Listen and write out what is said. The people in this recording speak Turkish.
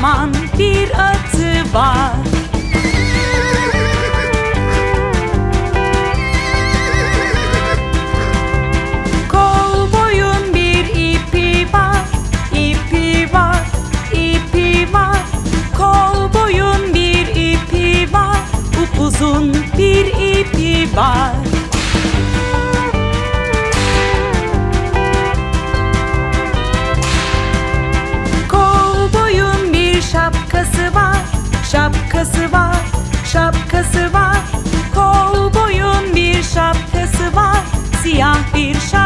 Kocaman bir atı var. şapkası var Kovboyun bir şapkası var. Siyah bir şapkası